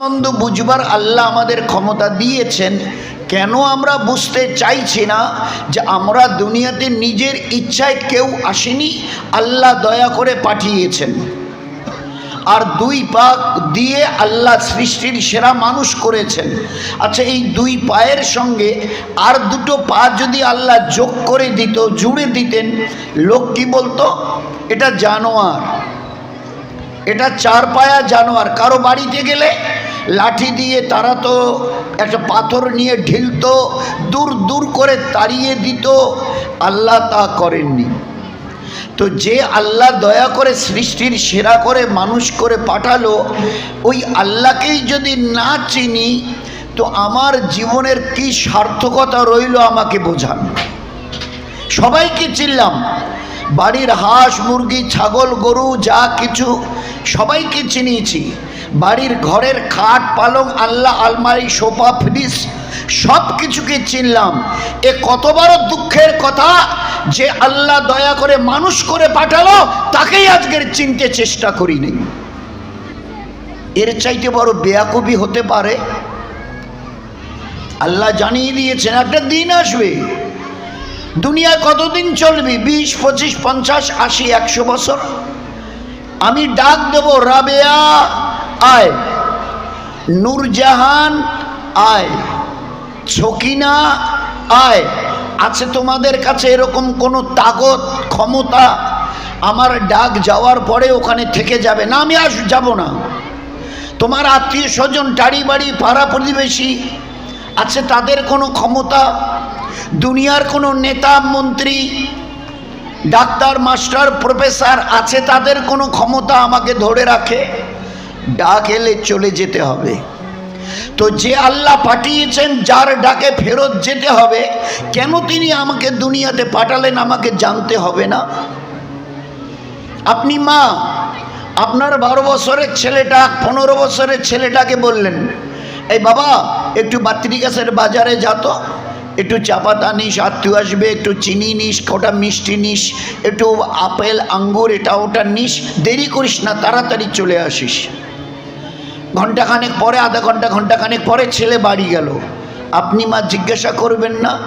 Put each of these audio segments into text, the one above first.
আনন্দ বুঝবার আল্লাহ আমাদের ক্ষমতা দিয়েছেন। কেন আমরা বুঝতে চাইছি না যে আমরা দুনিয়াতে নিজের ইচ্ছায় কেউ আসেনি? আল্লাহ দয়া করে পাঠিয়েছেন। আর দুই পা দিয়ে আল্লাহ সৃষ্টির সেরা মানুষ করেছেন। আচ্ছা এই দুই পায়ের সঙ্গে আর দুটো পা যদি আল্লাহ যোগ করে দিত, জুড়ে দিতেন, লোক কি বলতো? এটা জানোয়ার। এটা চার পায়া জানোয়ার। কারও বাড়িতে গেলে লাঠি দিয়ে তারা তো একটা পাথর নিয়ে ঢিলতো, দূর দূর করে তাড়িয়ে দিত। আল্লাহ তা করেননি। তো যে আল্লাহ দয়া করে সৃষ্টির সেরা করে, মানুষ করে পাঠালো, ওই আল্লাহকেই যদি না চিনি, তো আমার জীবনের কি সার্থকতা রইল আমাকে বোঝান। সবাইকে চিনলাম। বাড়ির হাঁস, মুরগি, ছাগল, গরু, যা কিছু, সবাইকে চিনিয়েছি। বাড়ির ঘরের খাট পালং, আল্লাহ, আলমারি, সোফা, ফ্রিজ সব কিছুকে চিনলাম। এ কত বড় দুঃখের কথা যে আল্লাহ দয়া করে মানুষ করে পাঠালো, তাকেই আজকের চিনতে চেষ্টা করি করিনি এর চাইতে বড় বেয়াকবি হতে পারে, আল্লাহ জানিয়ে দিয়েছেন, একটা দিন আসবে। দুনিয়ায় কতদিন চলবি? বিশ, পঁচিশ, পঞ্চাশ, আশি, একশো বছর। আমি ডাক দেব, রাবেয়া আয়। নূরজাহান আয়। ছকিনা আয়। আছে তোমাদের কাছে এরকম কোনো তাগত ক্ষমতা? আমার ডাক যাওয়ার পরে ওখানে থেকে যাবে না, আমি আস যাব না। তোমার আত্মীয় স্বজন টাড়ি বাড়ি, পাড়া প্রতিবেশী, আছে তাদের কোনো ক্ষমতা? দুনিয়ার কোনো নেতা, মন্ত্রী, ডাক্তার, মাস্টার, প্রফেসর, আছে তাদের কোনো ক্ষমতা আমাকে ধরে রাখে? ডাক এলে চলে যেতে হবে। তো যে আল্লাহ পাঠিয়েছেন, যার ডাকে ফেরত যেতে হবে, কেন তিনি আমাকে দুনিয়াতে পাঠালেন আমাকে জানতে হবে না? আপনি মা, আপনার বারো বছরের ছেলেটা, পনেরো বছরের ছেলেটাকে বললেন, এই বাবা, একটু বাত্রি গাছের বাজারে যাতো একটু চাপাতা নিস, আত্মীয় আসবে, একটু চিনি নিস, কটা মিষ্টি নিস, একটু আপেল, আঙ্গুর, এটা ওটা নিস, দেরি করিস না, তাড়াতাড়ি চলে আসিস। ঘন্টাখানেক পরে, আধা ঘণ্টা ঘন্টাখানেক পরে ছেলে বাড়ি গেল। আপনি মা জিজ্ঞাসা করবেন না?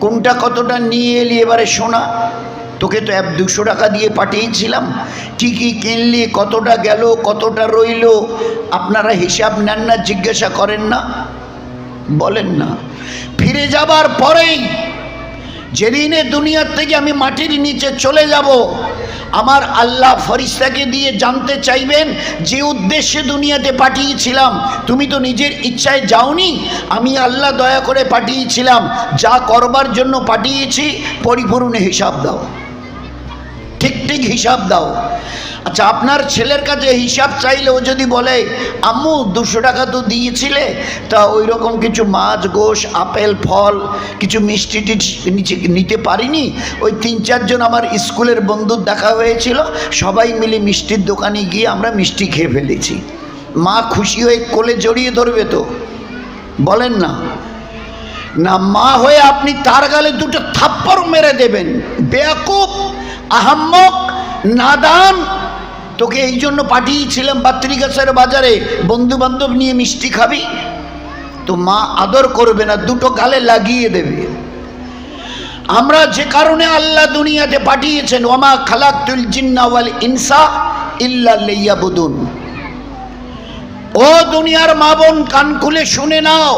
কোনটা কতটা নিয়ে এলি এবারে শোনা তোকে তো এক দুশো টাকা দিয়ে পাঠিয়েছিলাম। ঠিকই কিনলি? কতটা গেল? কতটা রইল? আপনারা হিসাব নেন না, জিজ্ঞাসা করেন না। বলেন না। ফিরে যাবার পরেই যেদিনে দুনিয়ার থেকে আমি মাটির নিচে চলে যাব, আমার আল্লাহ ফরিস্তাকে দিয়ে জানতে চাইবেন যে উদ্দেশ্যে দুনিয়াতে পাঠিয়েছিলাম। তুমি তো নিজের ইচ্ছায় যাওনি, আমি আল্লাহ দয়া করে পাঠিয়েছিলাম। যা করবার জন্য পাঠিয়েছি, পরিপূর্ণ হিসাব দাও। ঠিক ঠিক হিসাব দাও। আচ্ছা আপনার ছেলের কাছে হিসাব চাইলে ও যদি বলে, আম্মু, দুশো টাকা তো দিয়েছিলে। তা ওই রকম কিছু মাছ, গোশ, আপেল, ফল, কিছু মিষ্টি নিতে পারিনি? ওই তিন চারজন আমার স্কুলের বন্ধুর দেখা হয়েছিল। সবাই মিলে মিষ্টির দোকানে গিয়ে আমরা মিষ্টি খেয়ে ফেলেছি। মা খুশি হয়ে কোলে জড়িয়ে ধরবে তো। বলেন না। না, মা হয়ে আপনি তার গালে দুটো থাপ্পড় মেরে দেবেন। বেয়াকুব, আহাম্মক, নাদান তোকে এই জন্য পাঠিয়েছিলাম বাত্রিগাছের বাজারে। বন্ধু বান্ধব নিয়ে মিষ্টি খাবি? তো মা আদর করবে না, দুটো গালে লাগিয়ে দেবে। আমরা যে কারণে আল্লাহ দুনিয়াতে পাঠিয়েছেন, ওমা খালাকুল জিন্নাওয়াল ইনসা ইল্লা লিয়াবুদুন। ও দুনিয়ার মা বোন, কান খুলে শুনে নাও,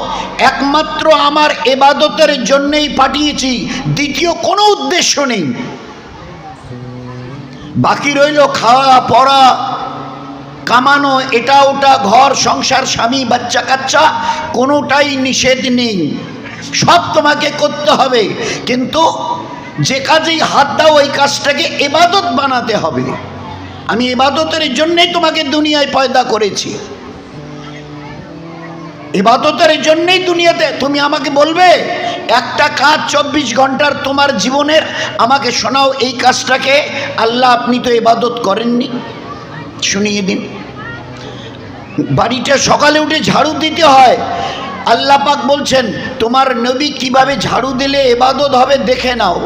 একমাত্র আমার এবাদতের জন্যেই পাঠিয়েছি, দ্বিতীয় কোনো উদ্দেশ্য নেই। বাকি রইল খাওয়া, পড়া, কামানো, এটা ওটা, ঘর, সংসার, স্বামী, বাচ্চা, কাচ্চা, কোনোটাই নিষেধ নেই। সব তোমাকে করতে হবে, কিন্তু যে কাজেই হাত দাও, ওই কাজটাকে এবাদত বানাতে হবে। আমি এবাদতের জন্যেই তোমাকে দুনিয়ায় পয়দা করেছি। এবাদতের জন্যই দুনিয়াতে। তুমি আমাকে বলবে, একটা কাজ চব্বিশ ঘণ্টার তোমার জীবনের, আমাকে শোনাও এই কাজটাকে। আল্লাহ, আপনি তো এবাদত করেননি। শুনিয়ে দিন। বাড়িটা সকালে উঠে ঝাড়ু দিতে হয়। আল্লাহ পাক বলছেন, তোমার নবী কীভাবে ঝাড়ু দিলে এবাদত হবে দেখে নাও।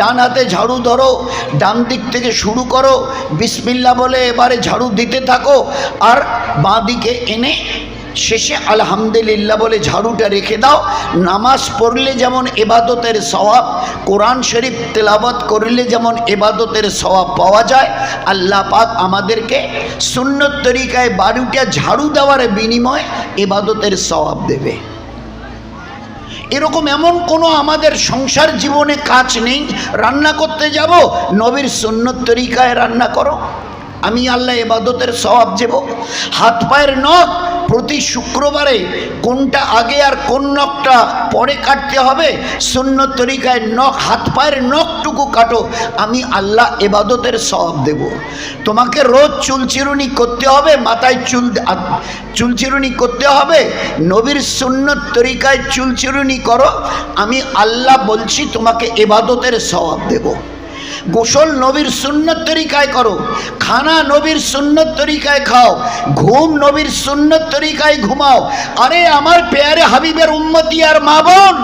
ডান হাতে ঝাড়ু ধরো, ডান দিক থেকে শুরু করো বিসমিল্লা বলে এবারে ঝাড়ু দিতে থাকো, আর বাঁ দিকে এনে শেষে আলহামদুলিল্লাহ বলে ঝাড়ুটা রেখে দাও। নামাজ পড়লে যেমন এবাদতের স্বভাব কোরআন শরীফ তেলাবত করলে যেমন এবাদতের স্বভাব পাওয়া যায়, আল্লাহ পাক আমাদেরকে সুন্নত তরিকায় বাড়িটা ঝাড়ু দেওয়ার বিনিময়ে এবাদতের স্বভাব দেবে। এরকম এমন কোনো আমাদের সংসার জীবনে কাজ নেই, রান্না করতে যাব, নবীর সুন্নত তরিকায় রান্না করো। আমি আল্লাহ এবাদতের স্বভাব দেব। হাত পায়ের নখ প্রতি শুক্রবারে কোনটা আগে আর কোন নখটা পরে কাটতে হবে? শূন্য তরিকায় নখ, হাত পায়ের নখটুকু কাটো, আমি আল্লাহ এবাদতের স্বভাব দেব। তোমাকে রোজ চুলচিরুনি করতে হবে, মাথায় চুল চুলচিরুনি করতে হবে, নবীর শূন্য তরিকায় চুলচিরুনি করো, আমি আল্লাহ বলছি তোমাকে এবাদতের স্বভাব দেবো। গোসল নবীর সুন্নত তরিকায় করো, খানা নবীর সুন্নত তরিকায় খাও, ঘুম নবীর সুন্নত তরিকায় ঘুমাও। আরে আমার পেয়ারে হাবিবের উন্মতি আর মা বোন,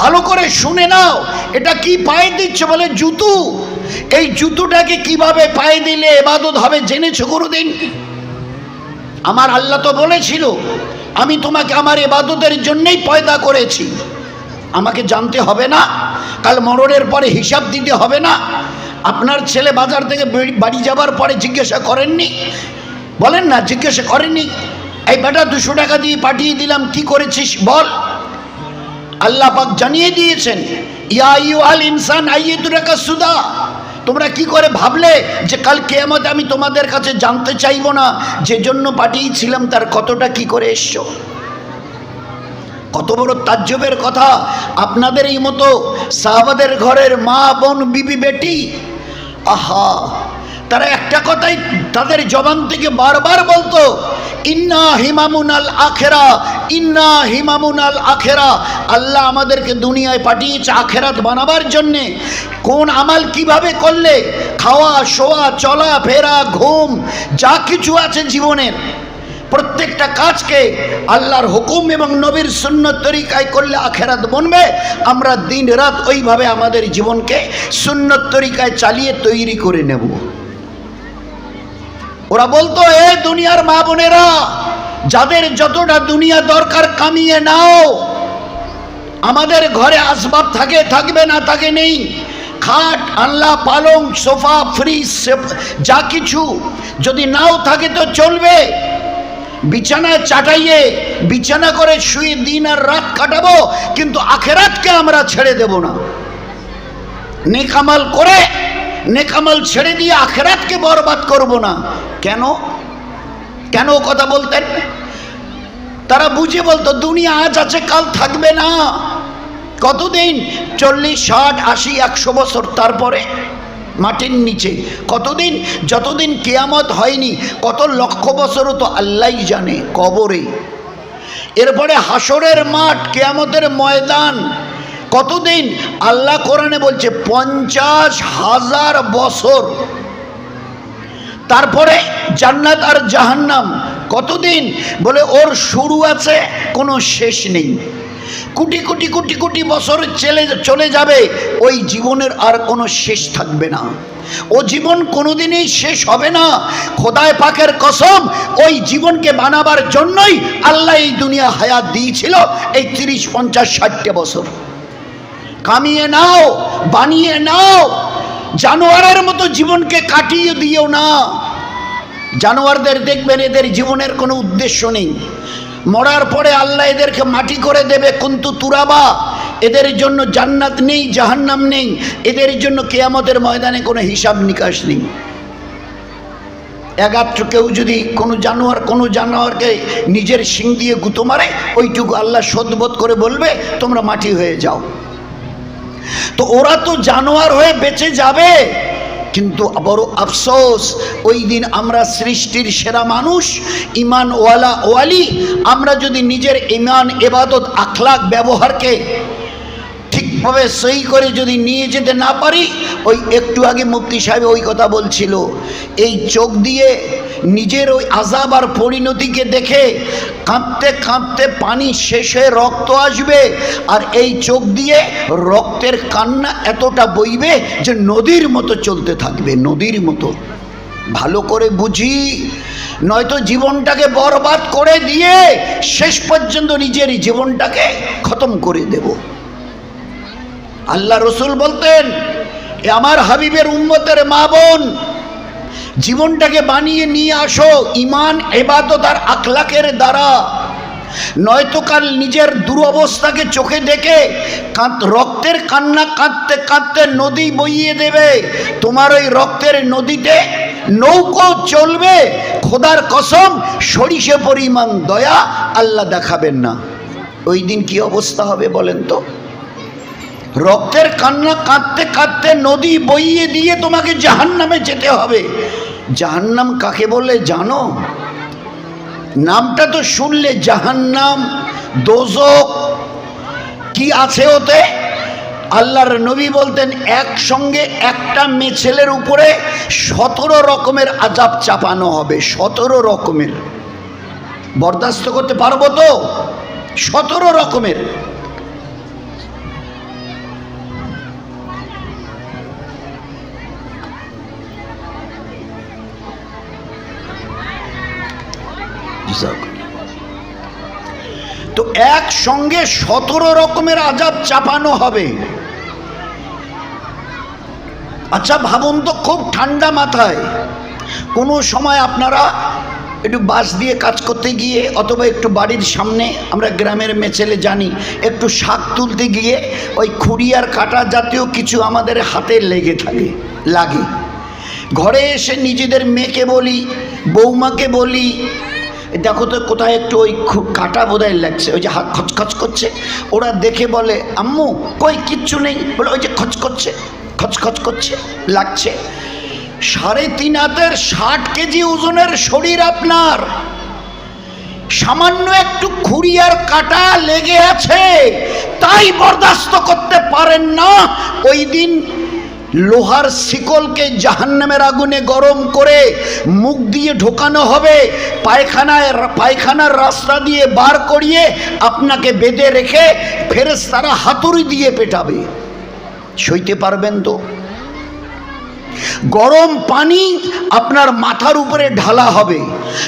ভালো করে শুনে নাও, এটা কি পায়ে দিচ্ছে বলে জুতু? এই জুতুটাকে কীভাবে পায়ে দিলে এবাদত হবে জেনেছো দিন আমার আল্লাহ তো বলেছিল, আমি তোমাকে আমার এবাদতের জন্যই পয়দা করেছি। আমাকে জানতে হবে না? কাল মরণের পরে হিসাব দিতে হবে না। আপনার ছেলে বাজার থেকে বাড়ি যাবার পরে জিজ্ঞাসা করেননি। বলেন না, জিজ্ঞাসা করেননি। এই বেটা দুশো টাকা দিয়ে পাঠিয়ে দিলাম, কি করেছিস বল। আল্লাহ পাক জানিয়ে দিয়েছেন, ইয়া ইউ আল ইনসান আইয়ে সুদা। তোমরা কি করে ভাবলে যে কাল কেয়ামত আমি তোমাদের কাছে জানতে চাইব না? যে জন্য পাঠিয়েছিলাম, তার কতটা কি করে এসছো? কত বড় তাজ্জবের কথা। আপনাদের এই মতো সাহাবাদের ঘরের মা, বোন, বিবি, বেটি, আহা, তারা একটা কথাই তাদের জবান থেকে বারবার বলতো, ইন্না হিমামুন আল আখেরা, ইন্না হিমামুন আল আখেরা। আল্লাহ আমাদেরকে দুনিয়ায় পাঠিয়েছে আখেরাত বানাবার জন্যে। কোন আমাল কীভাবে করলে? খাওয়া, শোয়া, চলা, ফেরা, ঘুম, যা কিছু আছে জীবনের। প্রত্যেকটা কাজকে আল্লাহর হুকুম এবং নবীর শূন্য তরিকায় করলে আখেরাত বনবে। আমরা দিন রাত ওইভাবে আমাদের জীবনকে শূন্য তরিকায় চালিয়ে তৈরি করে নেব। ওরা বলতো, এ দুনিয়ার মা বোনেরা, যাদের যতটা দুনিয়া দরকার কামিয়ে নাও। আমাদের ঘরে আসবাব থাকে, থাকবে না, থাকে নেই। খাট আল্লাহ পালং, সোফা, ফ্রিজ যা কিছু যদি নাও থাকে তো চলবে। বিছানায় চাটাইয়ে বিছানা করে শুয়ে দিন আর রাত কাটাবো, কিন্তু আখেরাতকে আমরা ছেড়ে দেব না। নেকামাল করে, নেকামাল ছেড়ে দিয়ে আখেরাতকে বরবাদ করব না। কেন? কেন কথা বলতেন? তারা বুঝে বলতো, দুনিয়া আজ আছে, কাল থাকবে না। কতদিন? চল্লিশ, ষাট, আশি, একশো বছর তারপরে। মাটির নিচে। কতদিন? যতদিন কেয়ামত হয়নি, কত লক্ষ বছরও তো আল্লাহ জানে কবরে। এরপরে হাসরের মাঠ, কেয়ামতের ময়দান। কতদিন? আল্লাহ কোরআনে বলছে, পঞ্চাশ হাজার বছর। তারপরে জান্নাত আর জাহান্নাম, কতদিন? বলে, ওর শুরু আছে, কোনো শেষ নেই। কোটি কোটি কোটি কোটি বছর চলে চলে যাবে, ওই জীবনের আর কোনো শেষ থাকবে না। ও জীবন কোনোদিনই শেষ হবে না। খোদায় পাকের কসম, ওই জীবনকে বানাবার জন্যই আল্লাহ এই দুনিয়া হায়াত দিয়েছিল এই তিরিশ, পঞ্চাশ, ষাটটা বছর। কামিয়ে নাও, বানিয়ে নাও। জানোয়ারের মতো জীবনকে কাটিয়ে দিও না। জানোয়ারদের দেখবেন এদের জীবনের কোনো উদ্দেশ্য নেই। মরার পরে আল্লাহ এদেরকে মাটি করে দেবে। কিন্তু তুরাবা, এদের জন্য জান্নাত নেই, জাহান্নাম নেই। এদের জন্য কেয়ামতের ময়দানে কোনো হিসাব নিকাশ নেই। এগাত্র কেউ যদি কোনো জানোয়ার, কোনো জানোয়ারকে নিজের শিং দিয়ে গুঁতো মারে, ওইটুকু আল্লাহ শোধবোধ করে বলবে, তোমরা মাটি হয়ে যাও। তো ওরা তো জানোয়ার হয়ে বেঁচে যাবে। কিন্তু বড় আফসোস, ওই দিন আমরা সৃষ্টির সেরা মানুষ ইমান ওয়ালা ওয়ালি। আমরা যদি নিজের ইমান, এবাদত, আখলাক, ব্যবহারকে ঠিকভাবে সই করে যদি নিয়ে যেতে না পারি, ওই একটু আগে মুক্তি সাহেব ওই কথা বলছিল। এই চোখ দিয়ে নিজের ওই আজাব আর পরিণতিকে দেখে কাঁদতে কাঁদতে পানি শেষ হয়ে রক্ত আসবে, আর এই চোখ দিয়ে রক্তের কান্না এতটা বইবে যে নদীর মতো চলতে থাকবে, নদীর মতো। ভালো করে বুঝি, নয়তো জীবনটাকে বরবাদ করে দিয়ে শেষ পর্যন্ত নিজের জীবনটাকে খতম করে দেব। আল্লাহ রসুল বলতেন আমার হাবিবের উম্মতের মা বোন, জীবনটাকে বানিয়ে নিয়ে আসো ইমান এবাদত আর আখলাকের দ্বারা। নয়তো কাল নিজের দুরবস্থাকে চোখে দেখে রক্তের কান্না কাঁদতে কাঁদতে নদী বইয়ে দেবে। তোমার ওই রক্তের নদীতে নৌকো চলবে। খোদার কসম, সরিষে পরিমাণ দয়া আল্লাহ দেখাবেন না। ওই দিন কি অবস্থা হবে বলেন তো? রক্তের কান্না কাঁদতে কাঁদতে নদী বইয়ে দিয়ে তোমাকে জাহান্নামে যেতে হবে। জাহান্নাম কাকে বলে জানো? নামটা তো শুনলে জাহান্নাম, দোজক। কি আছে ওতে? আল্লাহর নবী বলতেন, একসঙ্গে একটা মেয়ে ছেলের উপরে সতেরো রকমের আজাব চাপানো হবে, সতেরো রকমের। বরদাস্ত করতে পারব তো? সতেরো রকমের। তো একসঙ্গে সতেরো রকমের আজাব চাপানো হবে। আচ্ছা ভাবুন তো, খুব ঠান্ডা মাথায়। কোনো সময় আপনারা একটু বাস দিয়ে কাজ করতে গিয়ে অথবা একটু বাড়ির সামনে, আমরা গ্রামের মেছেলে জানি, একটু শাক তুলতে গিয়ে ওই খুঁড়িয়ার কাটা জাতীয় কিছু আমাদের হাতে লেগে থাকে, লাগে। ঘরে এসে নিজেদের মেয়েকে বলি বৌমাকে বলি দেখো তো কোথায় একটু ওই কাটা বোধহয় লাগছে, ওই যে হাত খচখচ করছে। ওরা দেখে বলে, আম্মু, কই কিচ্ছু নেই? বলে, ওই যে খচকচ্ছে খচখচ করছে, লাগছে। সাড়ে তিন হাতের ষাট কেজি ওজনের শরীর আপনার। সামান্য একটু খুঁড়িয়ার কাটা লেগে আছে, তাই বরদাস্ত করতে পারেন না। ওই দিন লোহার শিকলকে জাহান্নামের আগুনে গরম করে মুখ দিয়ে ঢোকানো হবে, পায়খানায় পায়খানার রাস্তা দিয়ে বার করিয়ে আপনাকে বেঁধে রেখে ফেরেস তারা হাতুড়ি দিয়ে পেটাবে। সইতে পারবেন তো? গরম পানি আপনার মাথার উপরে ঢালা হবে।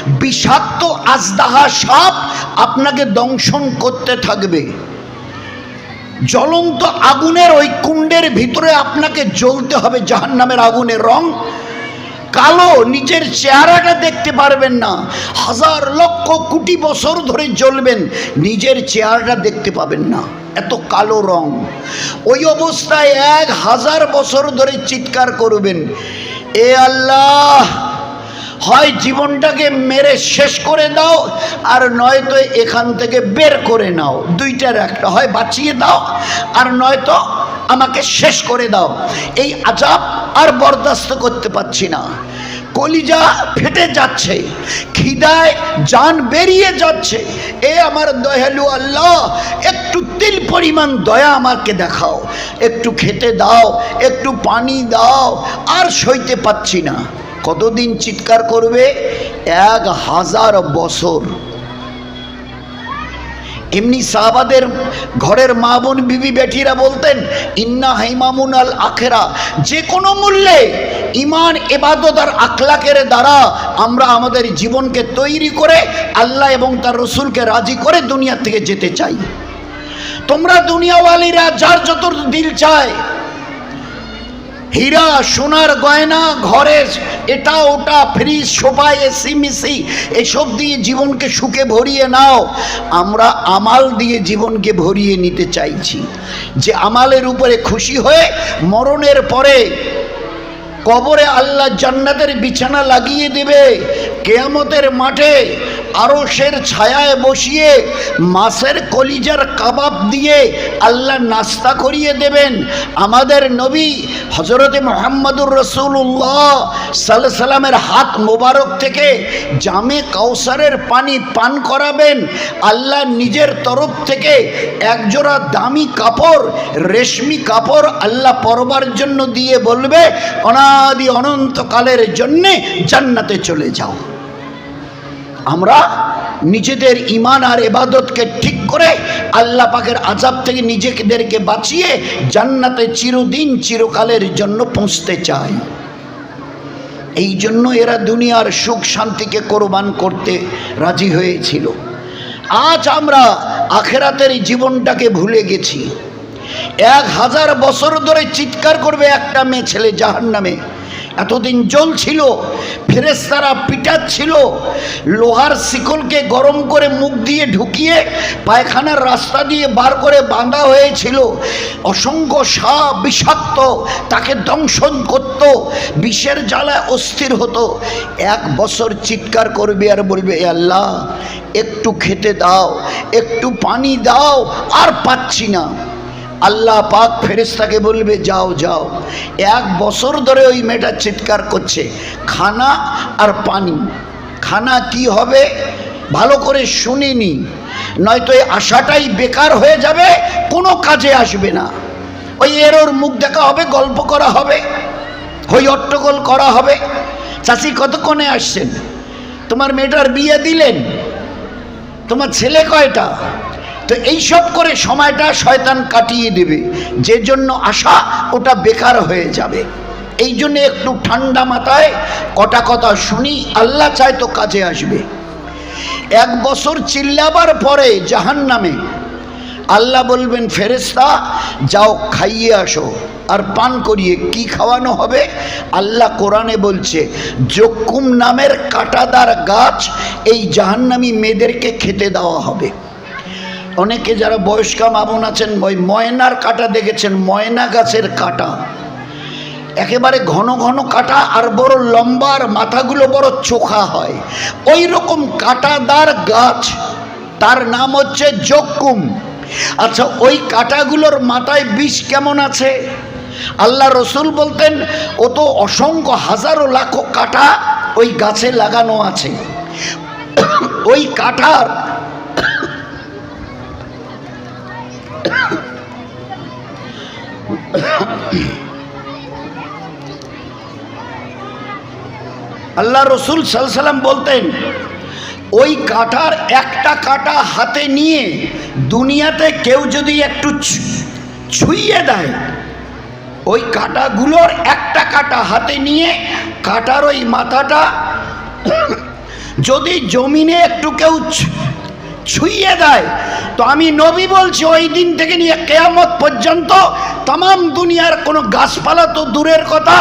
বিষাক্ত আজদাহা সাপ আপনাকে দংশন করতে থাকবে। জ্বলন্ত আগুনের ওই কুণ্ডের ভিতরে আপনাকে জ্বলতে হবে, জাহান্নামের আগুনের রং। কালো, নিজের চেহারাটা দেখতে পারবেন না। হাজার লক্ষ কোটি বছর ধরে জ্বলবেন, নিজের চেহারাটা দেখতে পাবেন না। এত কালো রং। ওই অবস্থায় এক হাজার বছর ধরে চিৎকার করবেন, এ আল্লাহ! হয় জীবনটাকে মেরে শেষ করে দাও, আর নয়তো এখান থেকে বের করে নাও। দুইটার একটা হয় বাঁচিয়ে দাও, আর নয়তো আমাকে শেষ করে দাও। এই আজাব আর বরদাস্ত করতে পারছি না। কলিজা ফেটে যাচ্ছে, খিদায় জান বেরিয়ে যাচ্ছে। এ আমার দয়ালু আল্লাহ, একটু তিল পরিমাণ দয়া আমাকে দেখাও। একটু খেতে দাও, একটু পানি দাও, আর সইতে পাচ্ছি না। কতদিন চিৎকার করবে? এক হাজার বছর। এমনি সাহাবাদের ঘরের মা বোন, বিবি, বেটিরা বলতেন, ইন্না হাইমামুন আল আখেরা। যে কোনো মূল্যে ইমান এবাদত আর আখলাকের দ্বারা আমরা আমাদের জীবনকে তৈরি করে আল্লাহ এবং তার রসুলকে রাজি করে দুনিয়া থেকে যেতে চাই। তোমরা দুনিয়াওয়ালিরা, যার যত দিল চায় হীরা সোনার গয়না, ঘরে এটা ওটা, ফ্রিজ, সোফা, এসি, মিসি, এসব দিয়ে জীবনকে সুখে ভরিয়ে নাও। আমরা আমাল দিয়ে জীবনকে ভরিয়ে নিতে চাইছি। যে আমালের উপরে খুশি হয়ে মরণের পরে কবরে আল্লাহ জান্নাতের বিছানা লাগিয়ে দেবে। কেয়ামতের মাঠে আরশের ছায়ায় বসিয়ে, মাছের কলিজার কাবাব দিয়ে আল্লাহ নাস্তা করিয়ে দেবেন। আমাদের নবী হজরতে মোহাম্মদুর রসুল্লাহ সাল্লাহ সাল্লামের হাত মোবারক থেকে জামে কাউসারের পানি পান করাবেন। আল্লাহ নিজের তরফ থেকে একজোড়া দামি কাপড়, রেশমি কাপড় আল্লাহ পরবার জন্য দিয়ে বলবে, অনাদি অনন্তকালের জন্যে জান্নাতে চলে যাও। আমরা নিজেদের ইমান আর এবাদতকে ঠিক করে আল্লাহ পাকের আজাব থেকে নিজেদেরকে বাঁচিয়ে জান্নাতে চিরদিন, চিরকালের জন্য পৌঁছতে চাই। এই জন্য এরা দুনিয়ার সুখ শান্তিকে কোরবান করতে রাজি হয়েছিল। আজ আমরা আখেরাতের জীবনটাকে ভুলে গেছি। এক হাজার বছর ধরে চিৎকার করবে একটা মেয়ে ছেলে জাহান নামে এতদিন জ্বলছিল ফেরেস্তারা পিটাচ্ছিল, লোহার শিকলকে গরম করে মুখ দিয়ে ঢুকিয়ে পায়খানার রাস্তা দিয়ে বার করে বাঁধা হয়েছিল। অসংখ্য সাপ বিষাক্ত, তাকে দংশন করত, বিষের জ্বালায় অস্থির হতো। এক বছর চিৎকার করবে আর বলবে আল্লাহ, একটু খেতে দাও, একটু পানি দাও, আর পাচ্ছি না। আল্লাহ পাক ফেরেস্তাকে বলবে, যাও যাও। এক বছর ধরে ওই মেয়েটা চিৎকার করছে, খানা আর পানি, খানা কি হবে? ভালো করে শুনিনি। নয়তো এই আশাটাই বেকার হয়ে যাবে, কোনো কাজে আসবে না। ওই এর ওর মুখ দেখা হবে, গল্প করা হবে, হই অট্টগোল করা হবে। চাষি কতক্ষণে আসছেন? তোমার মেয়েটার বিয়ে দিলেন? তোমার ছেলে কয়টা? তো এইসব করে সময়টা শয়তান কাটিয়ে দেবে। যে জন্য আশা ওটা বেকার হয়ে যাবে। এই জন্য একটু ঠান্ডা মাথায় কটা কথা শুনি, আল্লাহ চায় তো কাজে আসবে। এক বছর চিল্লাবার পরে জাহান নামে আল্লাহ বলবেন ফেরেস্তা যাও খাইয়ে আসো। আর পান করিয়ে কি খাওয়ানো হবে? আল্লাহ কোরআনে বলছে, জকুম নামের কাটাদার গাছ এই জাহান্নামী মেয়েদেরকে খেতে দেওয়া হবে। অনেকে যারা বয়স্কা মামুন আছেন, ওই ময়নার কাটা দেখেছেন, ময়না গাছের কাটা। একেবারে ঘন ঘন কাটা আর বড় লম্বা আর মাথাগুলো বড় চোখা হয়। ওই রকম কাটাদার গাছ, তার নাম হচ্ছে জকুম আচ্ছা ওই কাটাগুলোর মাথায় বিষ কেমন আছে? আল্লাহ রসুল বলতেন, ও তো অসংখ্য হাজারো লাখো কাটা ওই গাছে লাগানো আছে। ওই কাঠার আল্লাহ রসুল সাল্লাম বলতেন, ওই কাটার একটা কাটা হাতে নিয়ে দুনিয়াতে কেউ যদি একটু ছুঁয়ে দেয়, ওই কাটাগুলোর একটা কাটা হাতে নিয়ে কাটার ওই মাথাটা যদি জমিনে একটু কেউ ছুঁয়ে দেয়। তো আমি নবী বলছি, ওই দিন থেকে নিয়ে কেয়ামত পর্যন্ত তাম দুনিয়ার কোনো গাছপালা তো দূরের কথা,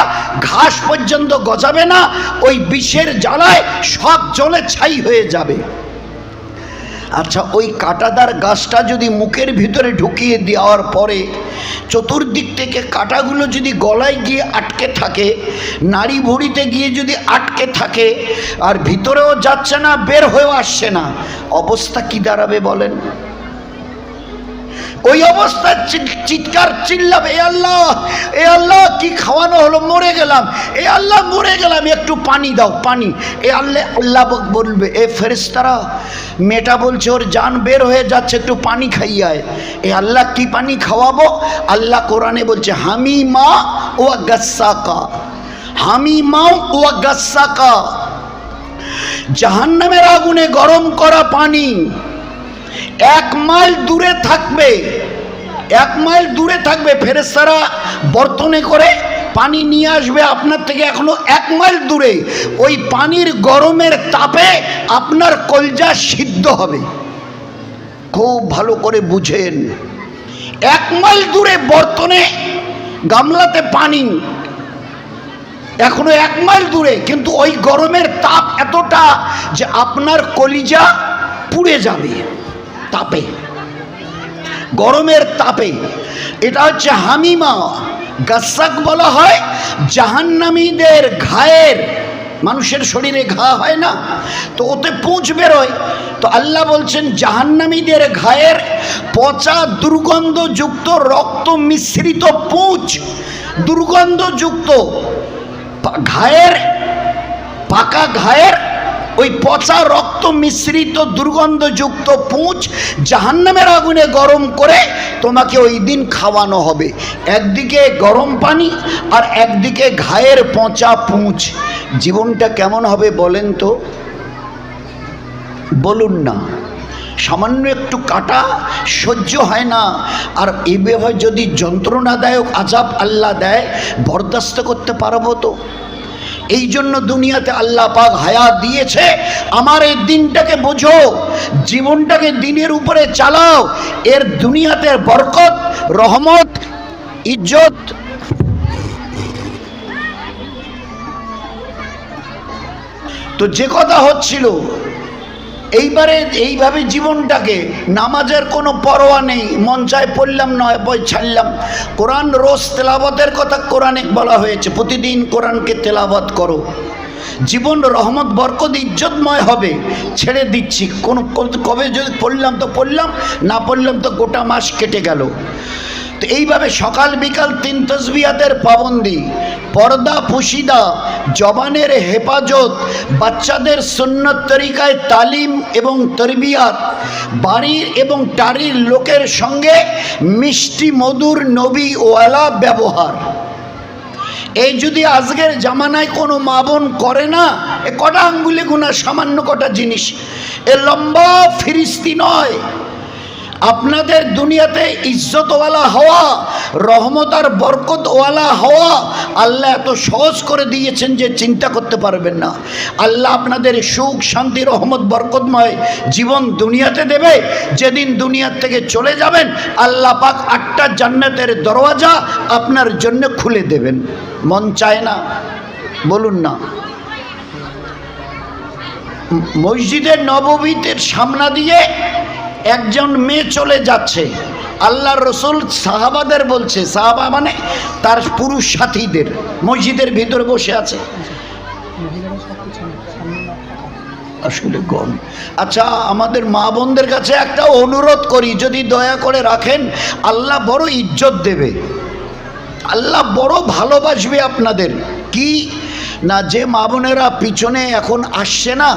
ঘাস পর্যন্ত গজাবে না, ওই বিষের জ্বালায় সব জলে ছাই হয়ে যাবে। আচ্ছা ওই কাটাদার গাছটা যদি মুখের ভিতরে ঢুকিয়ে দেওয়ার পরে চতুর্দিক থেকে কাটাগুলো যদি গলায় গিয়ে আটকে থাকে, নাড়ি ভুড়িতে গিয়ে যদি আটকে থাকে, আর ভিতরেও যাচ্ছে না, বের হয়েও আসছে না, অবস্থা কি দাঁড়াবে বলেন? ওই অবস্থায় চিৎকার চিল্লাবে এ আল্লাহ এ আল্লাহ, কি খাওয়ানো হলো? মরে গেলাম। এ আল্লাহ, মরে গেলাম। একটু পানি দাও, পানি। এ আল্লাহ আল্লাহ বলবে, এ ফেরেস্তারা মেয়েটা বলছে, ওর জান বের হয়ে যাচ্ছে, একটু পানি খাইয়ায় এ আল্লাহ, কি পানি খাওয়াবো? আল্লাহ কোরআনে বলছে হামি মা ও গাসাকা হামি মাও ও গাসাকা। জাহান্নামের আগুনে গরম করা পানি। এক মাইল দূরে থাকবে, এক মাইল দূরে থাকবে ফেরেস্তারা বর্তনে করে পানি নিয়ে আসবে আপনার থেকে এখনও এক মাইল দূরে। ওই পানির গরমের তাপে আপনার কলজা সিদ্ধ হবে। খুব ভালো করে বুঝেন। এক মাইল দূরে বর্তনে গামলাতে পানি। এখনও এক মাইল দূরে, কিন্তু ওই গরমের তাপ এতটা যে আপনার কলিজা পুড়ে যাবে। তাপে, গরমের তাপে। এটা হচ্ছে হামিমা। গাসাক বলা হয়, জাহান্নামীদের ঘায়ের। মানুষের শরীরে ঘা হয় না, তো ওতে পুঁজ বেরোয়। তো আল্লাহ বলছেন, জাহান্নামীদের ঘায়ের পচা দুর্গন্ধযুক্ত রক্ত মিশ্রিত পুঁজ, দুর্গন্ধযুক্ত ঘায়ের, পাকা ঘায়ের ওই পচা রক্ত মিশ্রিত দুর্গন্ধযুক্ত পুঁজ জাহান্নামের আগুনে গরম করে তোমাকে ওই দিন খাওয়ানো হবে। একদিকে গরম পানি আর একদিকে ঘায়ের পচা পুঁচ। জীবনটা কেমন হবে বলেন তো? বলুন না। সামান্য একটু কাটা সহ্য হয় না। আর এভাবে যদি যন্ত্রণাদায়ক আজাব আল্লাহ দেয়, বরদাস্ত করতে পারব তো? এই জন্য দুনিয়াতে আল্লাহ পাক হায়াত দিয়েছে। আমার এই দিনটাকে বোঝো, জীবনটাকে দিনের উপরে চালাও। এর দুনিয়াতে বরকত, রহমত, ইজ্জত। তো যে কথা হচ্ছিল এইবারে এইভাবে জীবনটাকে নামাজের কোনো পরোয়া নেই, মঞ্চায় পড়লাম নয় বই ছাড়লাম। কোরআন রোজ তেলাবতের কথা কোরআনে বলা হয়েছে, প্রতিদিন কোরআনকে তেলাবত করো। জীবন রহমত, বরকত, ইজ্জতময় হবে, ছেড়ে দিচ্ছি। কোন কোন- কবে যদি পড়লাম তো পড়লাম, না পড়লাম তো গোটা মাস কেটে গেল। তো এইভাবে সকাল বিকাল তিন তসবিয়াতের পাবন্দি, পর্দা পুশিদা, জবানের হেফাজত, বাচ্চাদের সুন্নত তরিকায় তালিম এবং তরবিয়াত, বাড়ির এবং টারির লোকের সঙ্গে মিষ্টি মধুর নবী ওয়ালা ব্যবহার। এই যদি আজকের জামানায় কোনো মা বোন করে না, এ কটা আঙ্গুলে গুণা সামান্য কটা জিনিস। এ লম্বা ফিরিস্তি নয়। আপনাদের দুনিয়াতে ইজ্জতওয়ালা হওয়া, রহমত আর বরকতওয়ালা হওয়া আল্লাহ এত সহজ করে দিয়েছেন যে চিন্তা করতে পারবেন না। আল্লাহ আপনাদের সুখ, শান্তি, রহমত, বরকতময় জীবন দুনিয়াতে দেবে। যেদিন দুনিয়ার থেকে চলে যাবেন, আল্লাহ পাক আটটা জান্নাতের দরওয়াজা আপনার জন্য খুলে দেবেন। মন চায় না? বলুন না। মসজিদের নববীতে সামনা দিয়ে একজন মেয়ে চলে যাচ্ছে। আল্লাহ রসুল সাহাবাদের বলছে, সাহাবা মানে তার পুরুষ সাথীদের, মসজিদের ভিতরে বসে আছে। আসলে গম আচ্ছা আমাদের মা বোনদের কাছে একটা অনুরোধ করি, যদি দয়া করে রাখেন, আল্লাহ বড় ইজ্জত দেবে। আল্লাহ বড় ভালোবাসবে আপনাদের। কি? না, যে মা বোনেরা পিছনে এখন আসছে না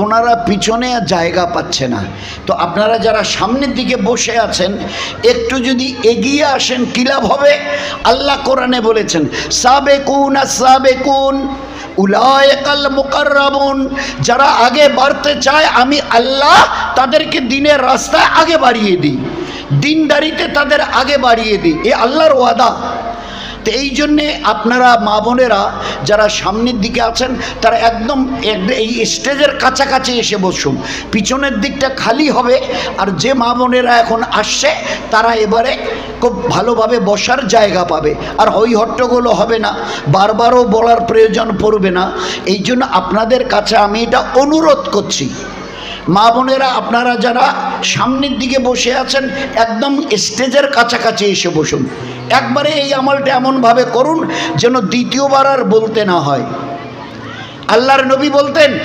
ওনারা পিছনে আর জায়গা পাচ্ছে না। তো আপনারা যারা সামনের দিকে বসে আছেন, একটু যদি এগিয়ে আসেন, কী লাভ হবে? আল্লাহ কোরআনে বলেছেন, সাবেকুন আর সাবেকুন উলায়কাল মুকাররামুন যারা আগে বাড়তে চায়, আমি আল্লাহ তাদেরকে দিনের রাস্তায় আগে বাড়িয়ে দিই। দিনদারিতে তাদের আগে বাড়িয়ে দিই। এ আল্লাহর ওয়াদা। তো এই জন্যে আপনারা মা বোনেরা যারা সামনের দিকে আছেন, তারা একদম এক- এই স্টেজের কাছাকাছি এসে বসুন। পিছনের দিকটা খালি হবে, আর যে মা বোনেরা এখন আসছে, তারা এবারে খুব ভালোভাবে বসার জায়গা পাবে। আর হই হবে না, বারবারও বলার প্রয়োজন পড়বে না। এই জন্য আপনাদের কাছে আমি এটা অনুরোধ করছি। মা বোনেরা, আপনারা যারা সামনের দিকে বসে আছেন, একদম স্টেজের কাছাকাছি এসে বসুন। একবারে এই আমলটা এমনভাবে করুন যেন দ্বিতীয়বার আর বলতে না হয়। আল্লাহর নবী বলতেন,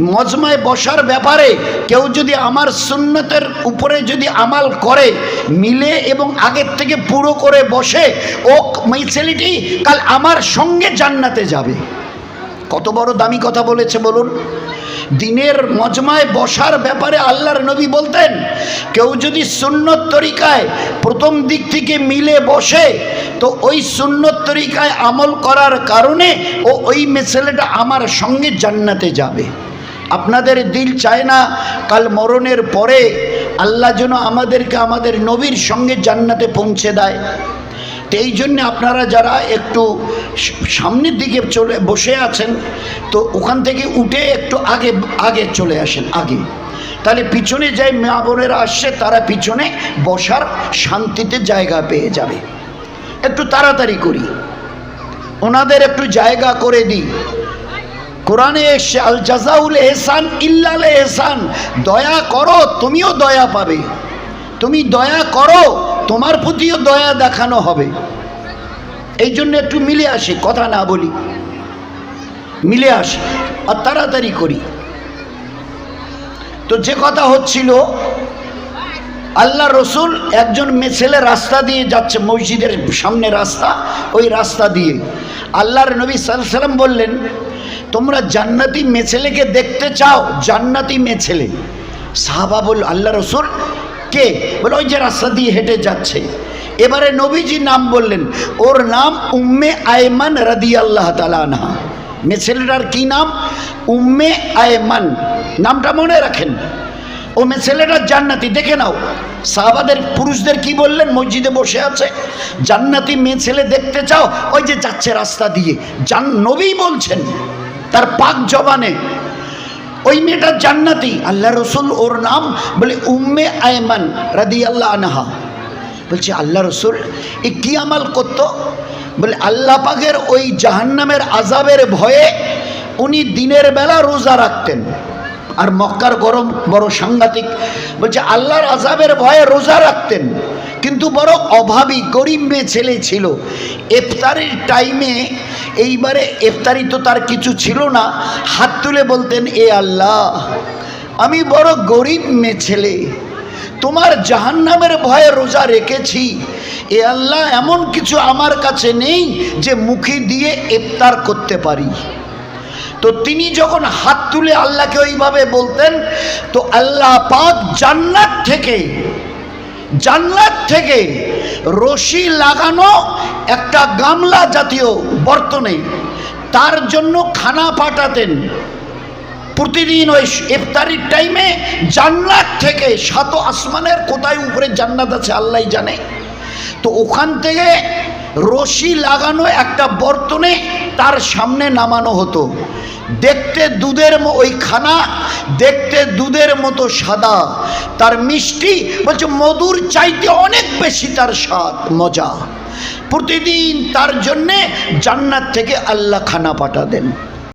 মজমায় বসার ব্যাপারে কেউ যদি আমার সুন্নতের উপরে যদি আমাল করে, মিলে এবং আগের থেকে পুরো করে বসে, ও ছেলেটি কাল আমার সঙ্গে জান্নাতে যাবে। কত বড় দামি কথা বলেছে বলুন। দিনের মজমায় বসার ব্যাপারে আল্লাহর নবী বলতেন, কেউ যদি সুন্নত তরিকায় প্রথম দিক থেকে মিলে বসে, তো ওই সুন্নত তরিকায় আমল করার কারণে ও ওই মেসেলেটা আমার সঙ্গে জান্নাতে যাবে। আপনাদের দিল চায় না, কাল মরণের পরে আল্লাহ যেন আমাদেরকে আমাদের নবীর সঙ্গে জান্নাতে পৌঁছে দেয়। তো এই জন্যে আপনারা যারা একটু সামনের দিকে চলে, বসে আছেন, তো ওখান থেকে উঠে একটু আগে আগে চলে আসেন, আগে। তাহলে পিছনে যে মা বোনেরা আসছে, তারা পিছনে বসার শান্তিতে জায়গা পেয়ে যাবে। একটু তাড়াতাড়ি করি। ওনাদের একটু জায়গা করে দিই। কোরআনে এসছে, আল জাজাউল এহসান ইল্লাল এহসান। দয়া করো, তুমিও দয়া পাবে। তুমি দয়া করো তোমার প্রতিও দয়া দেখানো হবে। এই জন্য একটু মিলে আসি, কথা না বলি। মিলে আসি আর তাড়াতাড়ি করি। তো যে কথা হচ্ছিল, আল্লাহ রসুল একজন মেছেলে রাস্তা দিয়ে যাচ্ছে, মসজিদের সামনে রাস্তা, ওই রাস্তা দিয়ে। আল্লাহর নবী সাল্লাম বললেন, তোমরা জান্নাতি মেছেলেকে দেখতে চাও, জান্নাতি মেছেলে সাহাবা আল্লাহ রসুল কে? বলে, ওই যে রাস্তা দিয়ে হেঁটে যাচ্ছে। এবারে নবীজি নাম বললেন, ওর নাম উম্মে আয়মান রাদি আল্লাহ তালা আনহা মেছেলেটার কি নাম? উম্মে আয়মান। নামটা মনে রাখেন। ও মেয়ে ছেলেটা জান্নাতি, দেখে নাও। সাহাবাদের পুরুষদের কি বললেন? মসজিদে বসে আছে। জান্নাতি মেয়ে ছেলে দেখতে চাও? ওই যে যাচ্ছে রাস্তা দিয়ে। জান নবী বলছেন, তার পাক জবানে ওই মেয়েটা জান্নাতি। আল্লাহ রসুল ওর নাম বলে উম্মে আয়মান রাদি আল্লাহ আনহা। বলছে, আল্লাহ রসুল, এ কি আমাল করতো? বলে, আল্লাহ পাকের ওই জাহান্নামের আজাবের ভয়ে উনি দিনের বেলা রোজা রাখতেন। আর মক্কার গরম বড় সাংঘাতিক। বলছে, আল্লাহর আজাবের ভয়ে রোজা রাখতেন। কিন্তু বড় অভাবী, গরিব মেয়ে ছেলে ছিল। ইফতারির টাইমে এইবারে ইফতারি তো তার কিছু ছিল না। হাত তুলে বলতেন, এ আল্লাহ, আমি বড় গরিব মেয়ে ছেলে। তোমার জাহান্নামের ভয়ে রোজা রেখেছি। এ আল্লাহ, এমন কিছু আমার কাছে নেই যে মুখে দিয়ে ইফতার করতে পারি। তো তিনি যখন হাত তুলে আল্লাহকে ওইভাবে বলতেন, তো আল্লাহ পাক জান্নাত থেকে জান্নাত থেকে রশি লাগানো একটা গামলা জাতীয় বর্তনে। তার জন্য খানা পাঠাতেন। প্রতিদিন ওই ইফতারির টাইমে জান্নাত থেকে সাত আসমানের কোথায় উপরে জান্নাত আছে আল্লাহ জানে। তো ওখান থেকে রশি লাগানো একটা বর্তনে তার সামনে নামানো হতো। দেখতে দুধের ওই খানা দেখতে দুধের মতো সাদা, তার মিষ্টি বলছে মধুর চাইতে অনেক বেশি তার স্বাদ, মজা। প্রতিদিন তার জন্যে জান্নাত থেকে আল্লাহ খানা পাঠাতেন।